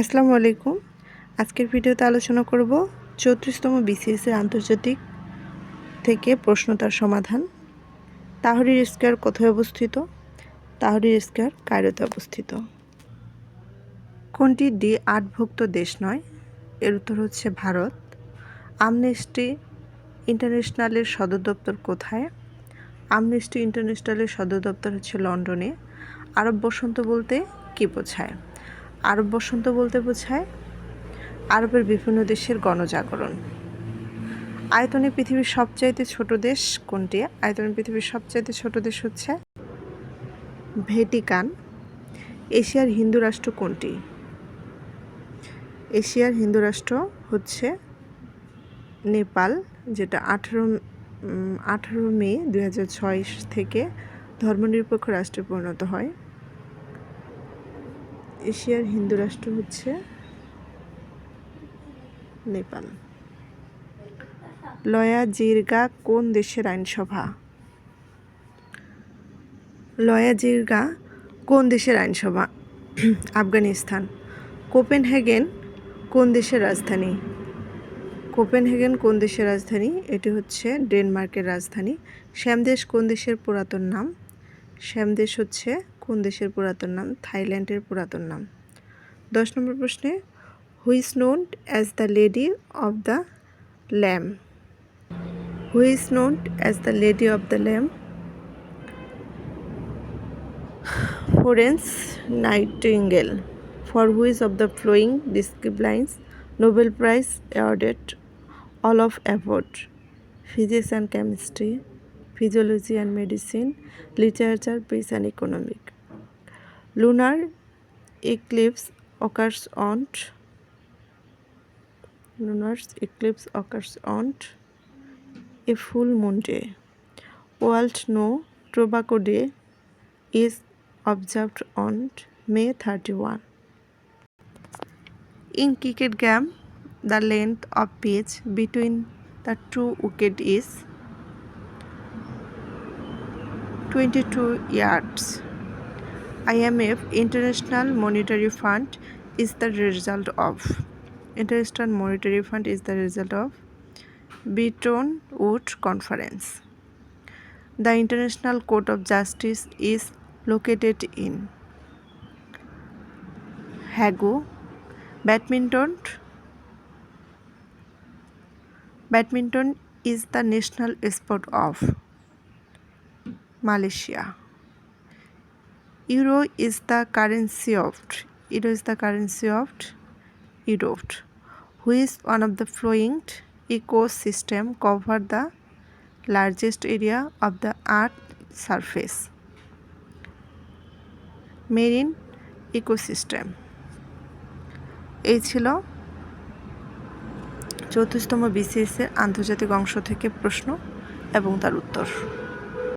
আসসালামু আলাইকুম আজকের ভিডিওতে আলোচনা করব চৌত্রিশতম বিসিএসের আন্তর্জাতিক থেকে প্রশ্নতার সমাধান তাহরির স্কোয়ার কোথায় অবস্থিত তাহরির স্কোয়ার কায়রোতে অবস্থিত কোনটি ডি আটভুক্ত দেশ নয় এর উত্তর হচ্ছে ভারত আমনেস্টি ইন্টারন্যাশনালের সদর দপ্তর কোথায় আমনেস্টি ইন্টারন্যাশনালের সদর দপ্তর হচ্ছে লন্ডনে আরব বসন্ত বলতে কী বোঝায় আরব বসন্ত বলতে বোঝায় আরবের বিভিন্ন দেশের গণজাগরণ আয়তনে পৃথিবীর সবচাইতে ছোট দেশ কোনটি আয়তনে পৃথিবীর সবচাইতে ছোট দেশ হচ্ছে ভেটিকান এশিয়ার হিন্দু রাষ্ট্র কোনটি এশিয়ার হিন্দু রাষ্ট্র হচ্ছে নেপাল যেটা আঠেরো আঠেরো মে দু থেকে ধর্মনিরপেক্ষ রাষ্ট্রে পরিণত হয় এশিয়ার হিন্দু রাষ্ট্র হচ্ছে নেপাল লয়া জিরগা কোন দেশের আইনসভা লয়া জিরগা কোন দেশের আইনসভা আফগানিস্তান কোপেনহেগেন কোন দেশের রাজধানী কোপেনহেগেন কোন দেশের রাজধানী এটি হচ্ছে ডেনমার্কের রাজধানী শ্যামদেশ কোন দেশের পুরাতন নাম শ্যামদেশ হচ্ছে কোন দেশের পুরাতন নাম থাইল্যান্ডের পুরাতন নাম দশ নম্বর প্রশ্নে who's known as the lady of the lamp who is known as the lady of the lamp Florence Nightingale for which of the following disciplines Nobel prize awarded all of অ্যাভোর্ড physics and chemistry physiology and medicine literature peace and economic lunar eclipse occurs on lunar eclipse occurs on a full moon day world snow tobacco day is observed on may 31 in cricket game the length of pitch between the two wicket is 22 yards IMF, International Monetary Fund, is the result of Bretton Woods Conference. The International Court of Justice is located in Hague. Badminton is the national sport of Malaysia. Euro is the currency of euro is the currency of Europe which one of the flowing system cover the largest area of the earth surface marine ecosystem এই ছিল চতুর্থতম বিসিএসের আন্তর্জাতিক অংশ থেকে প্রশ্ন এবং তার উত্তর